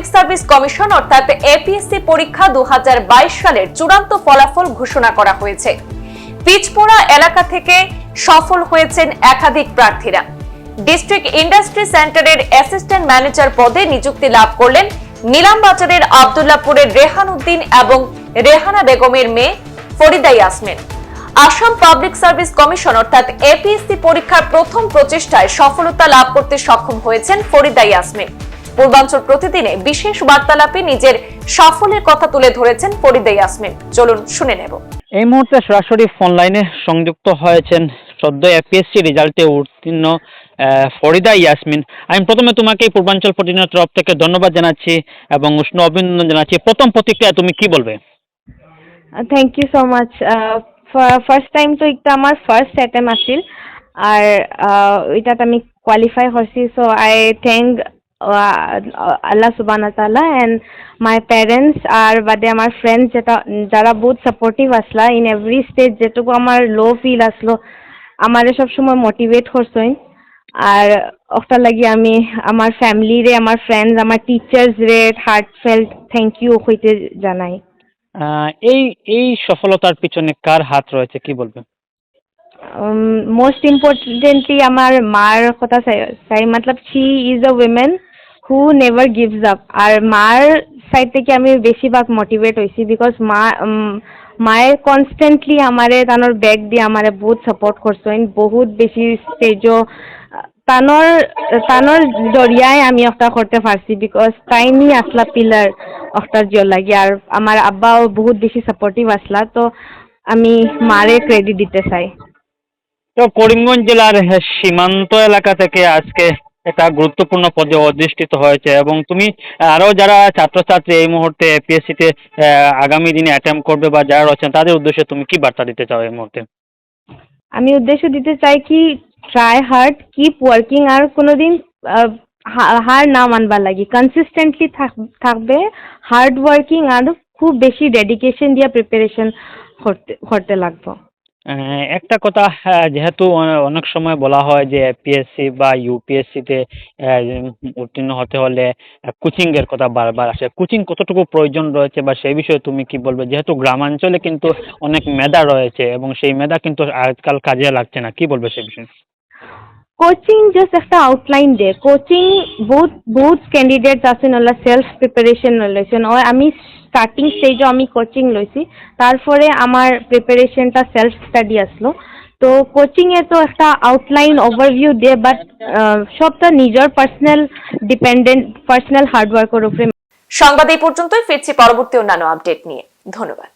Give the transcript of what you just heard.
Public service commission অর্থাৎ APSC পরীক্ষা দু সালের চূড়ান্ত ফলাফল ঘোষণা করা হয়েছে। পিচপোড়া এলাকা থেকে সফল হয়েছেন একাধিক প্রার্থীরা। ডিস্ট্রিক্ট ইন্ডাস্ট্রি সেন্টারের অ্যাসিস্ট্যান্ট ম্যানেজার পদে নিযুক্তি লাভ করলেন নিলামবাজারের আবদুল্লাপুরের রেহান উদ্দিন এবং রেহানা বেগমের মেয়ে Farida Yasmin. Assam public service commission অর্থাৎ এপিএসসি পরীক্ষার প্রথম প্রচেষ্টায় সফলতা লাভ করতে সক্ষম হয়েছেন ফরিদা ইয়াসমিন। পূর্বাঞ্চল প্রতিদিনে বিশেষ বার্তালাপে নিজের সাফল্যের কথা তুলে ধরেছেন ফরিদা ইয়াসমিন। চলুন শুনে নেব। এই মুহূর্তে সরাসরি ফোন লাইনে সংযুক্ত হয়েছেন সদ্য এপিএসসি রেজাল্টে উত্তীর্ণ ফরিদা ইয়াসমিন। আমি প্রথমে তোমাকে পূর্বাঞ্চল প্রতিদিনের তরফ থেকে ধন্যবাদ জানাচ্ছি এবং উষ্ণ অভিনন্দন জানাচ্ছি। প্রথম প্রতিক্রিয়া তুমি কি বলবে? Thank you so much first time তো এটা আমার ফার্স্ট এটেম্প আছিল। আৰু এটাত আমি কোয়ালিফাই হৈছি সো আই থেংক আল্লাহ সুবান তালা এণ্ড মাই পেৰেণ্টছ আর বাদে আমার ফ্রেন্ডস যেটা যারা বহুত সাপোর্টিভ আসলা ইন এভরি স্টেজ যেটুকু আমার লো ফিল আসলো আমারে সবসময় মোটিভেট করছেন আর ওটার লাগি আমি আমার ফ্যামিলিরে আমার ফ্রেন্ডস আমার টিচার্স রে হার্ট ফেল্ট থ্যাংক ইউ হইতে জানাই। এই এই সফলতার পিছনে কার হাত রয়েছে কি বলবে মোস্ট ইম্পর্টেন্টলি আমার মার কথা চাই চাই মতলব she is a women who never gives up আর মার সাইড থেকে আমি বেশিরভাগ মোটিভেট হয়েছি বিকজ মা মায়ে কনস্ট্যান্টলি আমারে তানোর ব্যাগ দিয়ে আমারে বহুত সাপোর্ট করছেন বহুত বেশি স্টেজও তানোর তানোর জরিয়ায় আমি একটা করতে পারছি বিকজ তাইনি আসলা পিলার ওটার জল লাগে। আর আমার আব্বাও বহুত বেশি সাপোর্টিভ আসলা, তো আমি মারে ক্রেডিট দিতে চাই। তো করিমগঞ্জ জেলার সীমান্ত এলাকা থেকে আজকে একটা গুরুত্বপূর্ণ পদে অধিষ্ঠিত হয়েছে এবং তুমি আরও যারা ছাত্রছাত্রী এই মুহূর্তে এপিএসসিতে আগামী দিনে অ্যাটেম্প করবে বা যারা রয়েছেন, তাদের উদ্দেশ্যে তুমি কি বার্তা দিতে চাও এই মুহূর্তে? আমি উদ্দেশ্য দিতে চাই কি ট্রাই হার্ড কিপ ওয়ার্কিং আর কোনোদিন হার না মানবার লাগি। কনসিস্টেন্টলি থাকবে হার্ড ওয়ার্কিং আর খুব বেশি ডেডিকেশন দিয়ে প্রিপারেশন করতে করতে লাগবো। একটা কথা যেহেতু অনেক সময় বলা হয় যে এপিএসসি বা ইউপিএসসিতে উত্তীর্ণ হতে হলে কোচিংয়ের কথা বারবার আসে। কোচিং কতটুকু প্রয়োজন রয়েছে বা সেই বিষয়ে তুমি কি বলবে? যেহেতু গ্রামাঞ্চলে কিন্তু অনেক মেধা রয়েছে এবং সেই মেধা কিন্তু আজকাল কাজে লাগছে না। কি বলবে সে বিষয়ে? কোচিং জাস্ট একটা আউটলাইন দে। কোচিং বহুত বহুত ক্যান্ডিডেটস আছে ওলা সেলফ প্রিপারেশন লৈছেন ও আমি স্টার্টিং স্টেজও আমি কোচিং লইছি। তারপরে আমার প্রিপারেশনটা সেলফ স্টাডি আসলো। তো কোচিংয়ে তো একটা আউটলাইন ওভারভিউ দিয়ে বাট সবটা নিজের পার্সোনাল ডিপেন্ডেন্ট পার্সোনাল হার্ডওয়ার্কের উপরে। সংবাদ এই পর্যন্তই। ফিরছি পরবর্তী অন্যান্য আপডেট নিয়ে। ধন্যবাদ।